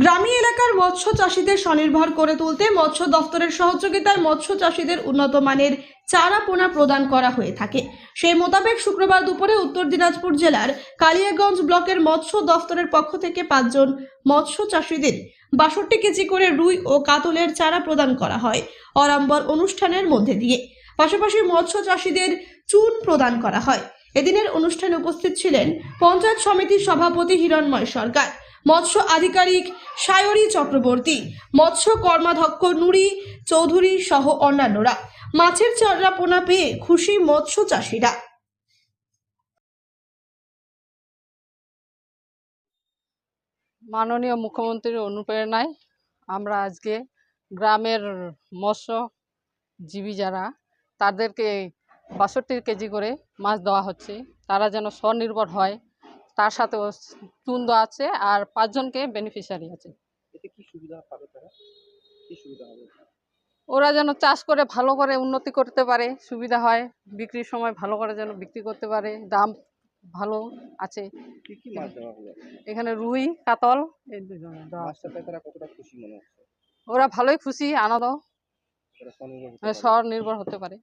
গ্রামীণ এলাকার মৎস্য চাষীদের স্বনির্ভর করে তুলতে মৎস্য দফতরের সহযোগিতায় মৎস্য চাষীদের উন্নত মানের চারা পোনা প্রদান করা হয়ে থাকে। সেই মোতাবেক শুক্রবার দুপুরে উত্তর দিনাজপুর জেলার কালিয়াগঞ্জ ব্লকের মৎস্য দফতরের পক্ষ থেকে পাঁচজন মৎস্য চাষীদের বাষট্টি কেজি করে রুই ও কাতলের চারা প্রদান করা হয় অরাম্বর অনুষ্ঠানের মধ্যে দিয়ে। পাশাপাশি মৎস্য চাষীদের চুন প্রদান করা হয়। এদিনের অনুষ্ঠানে উপস্থিত ছিলেন পঞ্চায়েত সমিতির সভাপতি হিরণময় সরকার। মৎস্য আধিকারিক সায়রী চক্রবর্তী, মৎস্য কর্মাধ্যক্ষ নুরি চৌধুরী সহ অন্যান্যরা। মাছের চারা পোনা পেয়ে খুশি মৎস্য চাষিরা। মাননীয় মুখ্যমন্ত্রীর অনুপ্রেরণায় আমরা আজকে গ্রামের মৎস্যজীবী যারা, তাদেরকে বাষট্টি কেজি করে মাছ দেওয়া হচ্ছে। তারা যেন স্বনির্ভর হয়। তার সাথে চুন দেওয়া আছে আর পাঁচজনকে বেনিফিশিয়ারি আছে। ওরা যেন চাষ করে ভালো করে উন্নতি করতে পারে সুবিধা হয় বিক্রির সময় ভালো করে যেন বিক্রি করতে পারে দাম ভালো আছে। এখানে রুই কাতল এই দুজনে ওরা ভালোই খুশি আনন্দ। স্বনির্ভর হতে পারে।